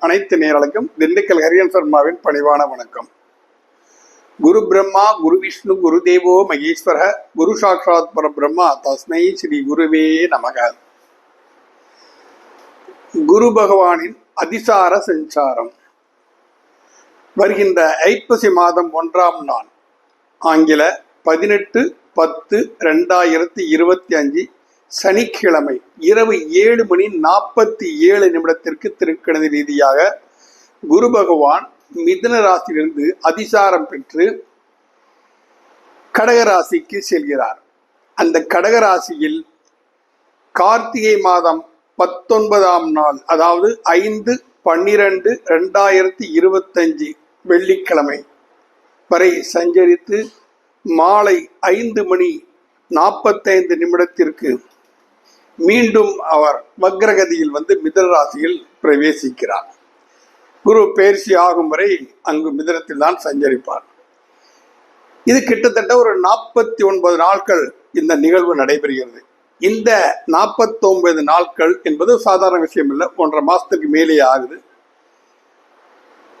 அனைத்து நேரலுக்கும் திண்டுக்கல் ஹரியன் சர்மாவின் பணிவான வணக்கம். குரு பிரம்மா குரு விஷ்ணு குரு தேவோ மகேஸ்வர குரு சாட்சாத் பரபிரம்மா தஸ்மை ஸ்ரீ குருவே நமக. குரு பகவானின் அதிசார சஞ்சாரம். வருகின்ற ஐப்பசி மாதம் ஒன்றாம் நாள் ஆங்கில பதினெட்டு பத்து ரெண்டாயிரத்தி இருபத்தி அஞ்சு சனிக்கிழமை இரவு ஏழு மணி நாற்பத்தி ஏழு நிமிடத்திற்கு திருக்கணித ரீதியாக குரு பகவான் மிதன ராசியிலிருந்து அதிசாரம் பெற்று கடகராசிக்கு செல்கிறார். அந்த கடகராசியில் கார்த்திகை மாதம் பத்தொன்பதாம் நாள் அதாவது ஐந்து பன்னிரண்டு ரெண்டாயிரத்தி இருபத்தஞ்சு வெள்ளிக்கிழமை வரை சஞ்சரித்து மாலை ஐந்து மணி நாற்பத்தைந்து நிமிடத்திற்கு மீண்டும் அவர் வக்ரகதியில் வந்து மிதன ராசியில் பிரவேசிக்கிறார். குரு பயிற்சி ஆகும் வரை அங்கு மிதனத்தில் தான் சஞ்சரிப்பார். இது கிட்டத்தட்ட ஒரு நாற்பத்தி ஒன்பது நாட்கள் இந்த நிகழ்வு நடைபெறுகிறது. இந்த நாற்பத்தொன்பது நாட்கள் என்பது சாதாரண விஷயம் இல்லை. ஒன்றரை மாசத்துக்கு மேலே ஆகுது.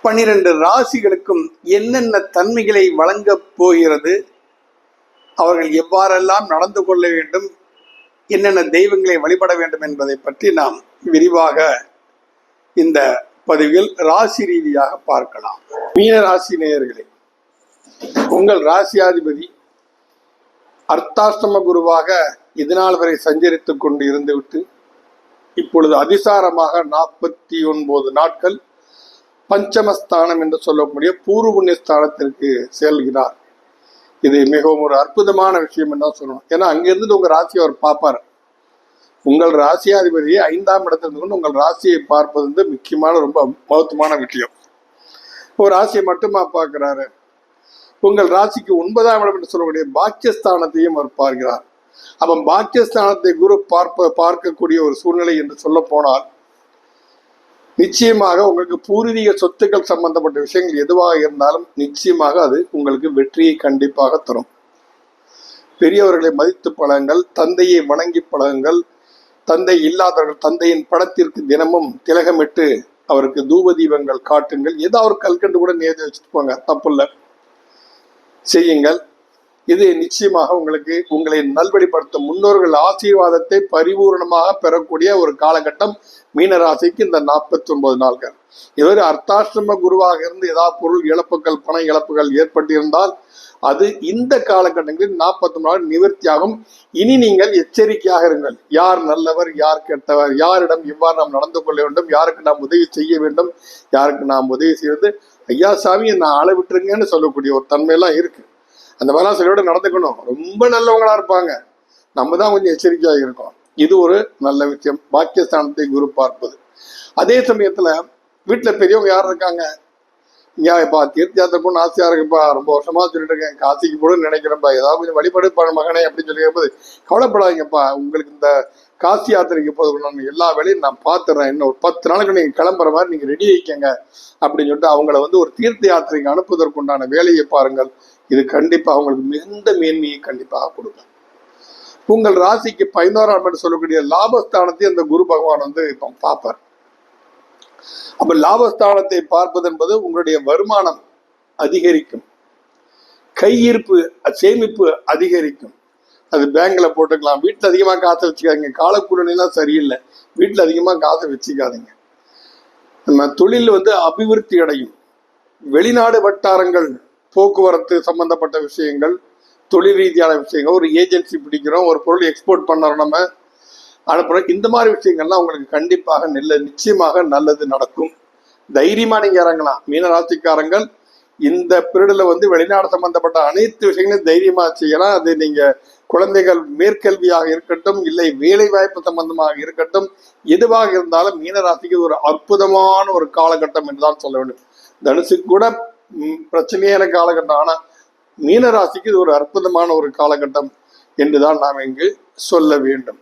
பன்னிரண்டு ராசிகளுக்கும் என்னென்ன தன்மைகளை வழங்கப் போகிறது? அவர்கள் எவ்வாறெல்லாம் நடந்து கொள்ள வேண்டும் என்னென்ன தெய்வங்களை வழிபட வேண்டும் என்பதை பற்றி நாம் விரிவாக இந்த பதிவில் ராசி ரீதியாக பார்க்கலாம். மீன ராசி நேயர்களே உங்கள் ராசியாதிபதி அர்த்தாஷ்டம குருவாக இதனால் வரை சஞ்சரித்துக் கொண்டு இருந்துவிட்டு இப்பொழுது அதிசாரமாக நாற்பத்தி ஒன்பது நாட்கள் பஞ்சமஸ்தானம் என்று சொல்லக்கூடிய பூர்வ புண்ணிய ஸ்தானத்திற்கு செல்கிறார். இது மிகவும் ஒரு அற்புதமான விஷயம் தான் சொல்லணும். ஏன்னா அங்கிருந்து உங்க ராசியை அவர் பார்ப்பார். உங்கள் ராசியாதிபதியை ஐந்தாம் இடத்துல கொண்டு உங்கள் ராசியை பார்ப்பது வந்து முக்கியமான ரொம்ப மகத்துவமான விஷயம். ஒரு ராசியை மட்டுமா பார்க்கிறாரு? உங்கள் ராசிக்கு ஒன்பதாம் இடம் என்று சொல்லக்கூடிய பாக்கியஸ்தானத்தையும் அவர் பார்க்கிறார். அப்ப பாக்கியஸ்தானத்தை குரு பார்ப்ப பார்க்கக்கூடிய ஒரு சூழ்நிலை என்று சொல்ல போனால் நிச்சயமாக உங்களுக்கு பூர்வீக சொத்துக்கள் சம்பந்தப்பட்ட விஷயங்கள் எதுவாக இருந்தாலும் நிச்சயமாக அது உங்களுக்கு வெற்றியை கண்டிப்பாக தரும். பெரியவர்களை மதித்து பழகுங்கள் தந்தையை வணங்கி பழகுங்கள். தந்தை இல்லாதவர்கள் தந்தையின் படத்திற்கு தினமும் திலகமிட்டு அவருக்கு தூப தீபங்கள் காட்டுங்கள். ஏதோ அவர் கல்கண்டு கூட நேர்த்தி வச்சுட்டு போங்க தப்புல்ல செய்யுங்கள். இது நிச்சயமாக உங்களுக்கு உங்களை நல்வழிப்படுத்தும். முன்னோர்கள் ஆசீர்வாதத்தை பரிபூர்ணமாக பெறக்கூடிய ஒரு காலகட்டம் மீனராசிக்கு இந்த நாற்பத்தி ஒன்பது நாள்கள் இதுவரை அர்த்தாசிரம குருவாக இருந்து ஏதாவது பொருள் இழப்புகள் பண இழப்புகள் ஏற்பட்டிருந்தால் அது இந்த காலகட்டங்களில் நாற்பத்தி நாள் நிவர்த்தியாகும். இனி நீங்கள் எச்சரிக்கையாக இருங்கள். யார் நல்லவர் யார் கெட்டவர் யாரிடம் இவ்வாறு நாம் நடந்து கொள்ள வேண்டும் யாருக்கு நாம் உதவி செய்ய வேண்டும் யாருக்கு நாம் உதவி செய்வது? ஐயா சாமி நான் அளவிட்டுருங்கன்னு சொல்லக்கூடிய ஒரு தன்மையெல்லாம் இருக்கு. அந்த மாதிரிலாம் சிலையோட நடந்துக்கணும். ரொம்ப நல்லவங்களா இருப்பாங்க. நம்ம தான் கொஞ்சம் எச்சரிக்கையாக இருக்கோம். இது ஒரு நல்ல விஷயம். பாக்கியஸ்தானத்தை குரு பார்ப்பது. அதே சமயத்துல வீட்டுல பெரியவங்க யார் இருக்காங்க? இங்க இப்போ தீர்த்த யாத்திரை போகணும் ஆசையா இருக்குப்பா. ரொம்ப வருஷமா சொல்லிட்டு இருக்கேன். காசிக்கு போகணும்னு நினைக்கிறேன்ப்பா. ஏதாவது கொஞ்சம் வழிபடுப்பா மகனே அப்படின்னு சொல்லி போது கவலைப்படாதீங்கப்பா. உங்களுக்கு இந்த காசி யாத்திரைக்கு போதும் எல்லா வேலையும் நான் பார்த்துறேன் இன்னும் ஒரு பத்து நாளுக்கு நீங்க கிளம்புற மாதிரி நீங்க ரெடி ஆயிக்கங்க. அப்படின்னு சொல்லிட்டு அவங்கள வந்து ஒரு தீர்த்த யாத்திரைக்கு அனுப்புவதற்குண்டான வேலையை பாருங்கள். இது கண்டிப்பாக அவங்களுக்கு மிகுந்த மேன்மையை கண்டிப்பாக கொடுக்கும். உங்கள் ராசிக்கு பதினோராம் என்று சொல்லக்கூடிய லாபஸ்தானத்தை அந்த குரு பகவான் வந்து இப்போ பார்ப்பார். அப்ப லாபஸ்தானத்தை பார்ப்பது என்பது உங்களுடைய வருமானம் அதிகரிக்கும். கையிருப்பு சேமிப்பு அதிகரிக்கும். அது பேங்க்ல போட்டுக்கலாம். வீட்டில் அதிகமாக காசு வச்சுக்காதீங்க. காலக்கூடலாம் சரியில்லை. வீட்டில் அதிகமாக காசை வச்சுக்காதீங்க. நம்ம தொழில் வந்து அபிவிருத்தி அடையும். வெளிநாடு வட்டாரங்கள் போக்குவரத்து சம்பந்தப்பட்ட விஷயங்கள் தொழில் ரீதியான விஷயங்கள் ஒரு ஏஜென்சி பிடிக்கிறோம் ஒரு பொருள் எக்ஸ்போர்ட் பண்ணுறோம் நம்ம அனுப்புகிறோம் இந்த மாதிரி விஷயங்கள்லாம் உங்களுக்கு கண்டிப்பாக நல்ல நிச்சயமாக நல்லது நடக்கும். தைரியமாக நீங்கள் இறங்கலாம். மீனராசிக்காரங்கள் இந்த பீரியடில் வந்து வெளிநாடு சம்பந்தப்பட்ட அனைத்து விஷயங்களையும் தைரியமாக செய்யலாம். அது நீங்கள் குழந்தைகள் மேற்கல்வியாக இருக்கட்டும் இல்லை வேலை வாய்ப்பு சம்பந்தமாக இருக்கட்டும் எதுவாக இருந்தாலும் மீனராசிக்கு ஒரு அற்புதமான ஒரு காலகட்டம் என்றுதான் சொல்ல வேண்டும். தனுசு கூட பிரச்சனையான காலகட்டம். ஆனால் மீனராசிக்கு இது ஒரு அற்புதமான ஒரு காலகட்டம் என்றுதான் நாம் இங்கு சொல்ல வேண்டும்.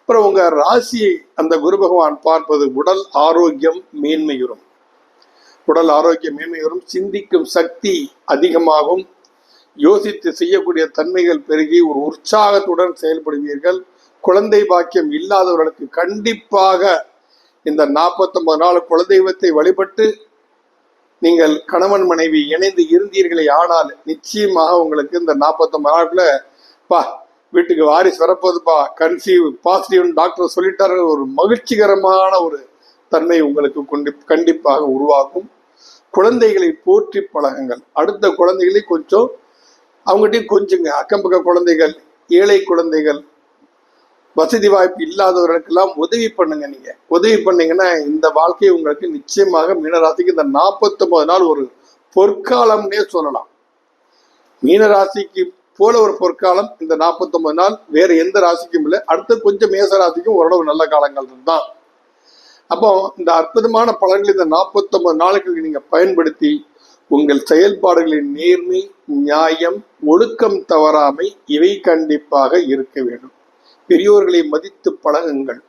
அப்புறம் உங்க ராசியை அந்த குரு பகவான் பார்ப்பது உடல் ஆரோக்கியம் மேன்மையுறும். உடல் ஆரோக்கியம் மேன்மையுறும் சிந்திக்கும் சக்தி அதிகமாகும். யோசித்து செய்யக்கூடிய தன்மைகள் பெருகி ஒரு உற்சாகத்துடன் செயல்படுவீர்கள். குழந்தை பாக்கியம் இல்லாதவர்களுக்கு கண்டிப்பாக இந்த 49 நாள் குலதெய்வத்தை வழிபட்டு நீங்கள் கணவன் மனைவி இணைந்து இருந்தீர்களே ஆனால் நிச்சயமாக உங்களுக்கு இந்த 49 நாளுக்குள்ள பா வீட்டுக்கு வாரிசு வரப்போதுப்பா கன்சீவ் பாசிட்டிவ் டாக்டர் சொல்லிட்டார்கள். ஒரு மகிழ்ச்சிகரமான ஒரு தன்மை உங்களுக்கு கொண்டு கண்டிப்பாக உருவாகும். குழந்தைகளை போற்றி பழகுங்கள். அடுத்த குழந்தைகளை கொஞ்சம் அவங்ககிட்டயும் கொஞ்சங்க. அக்கம் பக்க குழந்தைகள் ஏழை குழந்தைகள் வசதி வாய்ப்பு இல்லாதவர்களுக்கெல்லாம் உதவி பண்ணுங்க நீங்க. உதவி பண்ணீங்கன்னா இந்த வாழ்க்கை உங்களுக்கு நிச்சயமாக மீனராசிக்கு இந்த 49 நாள் ஒரு பொற்காலம்னே சொல்லலாம். மீனராசிக்கு போல ஒரு பொற்காலம் இந்த 49 நாள் வேற எந்த ராசிக்கும் இல்லை. அடுத்து கொஞ்சம் மேச ராசிக்கும் ஓரளவு நல்ல காலங்கள் தான் அப்போ இந்த அற்புதமான பலன்கள் இந்த 49 நாளுக்கு நீங்க பயன்படுத்தி உங்கள் செயல்பாடுகளின் நேர்மை நியாயம் ஒழுக்கம் தவறாமை இவை கண்டிப்பாக இருக்க வேண்டும். பெரியோர்களை மதித்து பழகுங்கள்.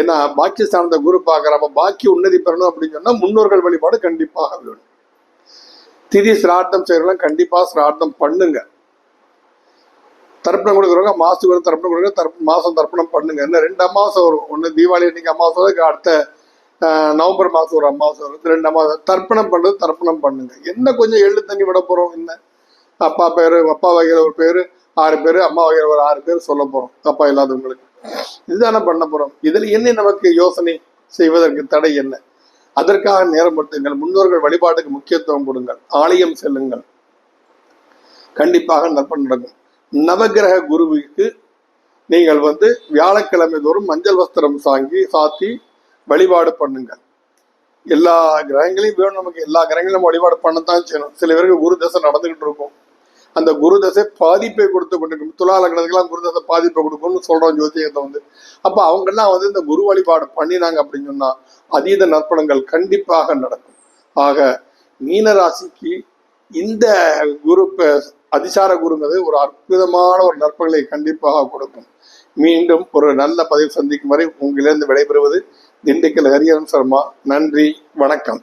ஏன்னா பாக்கிய சார்ந்த குரு பார்க்குறப்ப பாக்கி உன்னதி பெறணும் அப்படின்னு சொன்னால் முன்னோர்கள் வழிபாடு கண்டிப்பாக வேணும். திதி சிரார்த்தம் செய்யறவங்க கண்டிப்பாக சிரார்த்தம் பண்ணுங்க. தர்ப்பணம் கொடுக்குறவங்க மாசத்துக்கு ஒரு தர்ப்பணம் கொடுங்க தர்ப்ப மாதம் தர்ப்பணம் பண்ணுங்க. இன்னும் ரெண்டு அமாவாசை வரும். ஒன்று தீபாவளி அன்னைக்கு அமாவாசை வரும் அடுத்த நவம்பர் மாதம் ஒரு அமாவாசை வரும். ரெண்டு அமாவாசை. தர்ப்பணம் பண்ணுறது தர்ப்பணம் பண்ணுங்க. என்ன கொஞ்சம் எள்ளு தண்ணி விட போகிறோம் என்ன? அப்பா பேர் அப்பா வகையில் ஒரு பேர் ஆறு பேரு அம்மா வகையில் ஒரு ஆறு பேர் சொல்ல போறோம். அப்பா இல்லாதவங்களுக்கு. இதுதானே பண்ண போறோம். இதில் என்ன நமக்கு யோசனை செய்வதற்கு தடை என்ன? அதற்காக நேரம் படுத்துங்கள் முன்னோர்கள் வழிபாட்டுக்கு முக்கியத்துவம் கொடுங்கள். ஆலயம் செல்லுங்கள். கண்டிப்பாக நற்பன் நடக்கும். நவகிரக குருவுக்கு நீங்கள் வந்து வியாழக்கிழமை தோறும் மஞ்சள் வஸ்திரம் சாங்கி சாத்தி வழிபாடு பண்ணுங்கள். எல்லா கிரகங்களையும் வேணும். நமக்கு எல்லா கிரகங்களையும் நம்ம வழிபாடு பண்ணத்தான் செய்யணும். சில பேருக்கு குரு தசை நடந்துகிட்டு இருக்கும். அந்த குரு தசை பாதிப்பை கொடுத்து கொண்டிருக்கும். துலா லக்னத்துக்கெல்லாம் குரு தசை பாதிப்பை கொடுக்கும்னு சொல்றோம் ஜோதியத்தை வந்து. அப்ப அவங்கெல்லாம் வந்து இந்த குரு வழிபாடு பண்ணினாங்க அப்படின்னு சொன்னா அதீத நற்பணங்கள் கண்டிப்பாக நடக்கும். ஆக மீனராசிக்கு இந்த குரு அதிசார குருங்கிறது ஒரு அற்புதமான ஒரு நற்பங்களை கண்டிப்பாக கொடுக்கும். மீண்டும் ஒரு நல்ல பதிவு சந்திக்கும் வரை உங்களிலிருந்து விடைபெறுவது திண்டுக்கல் ஹரிஹரன் சர்மா. நன்றி வணக்கம்.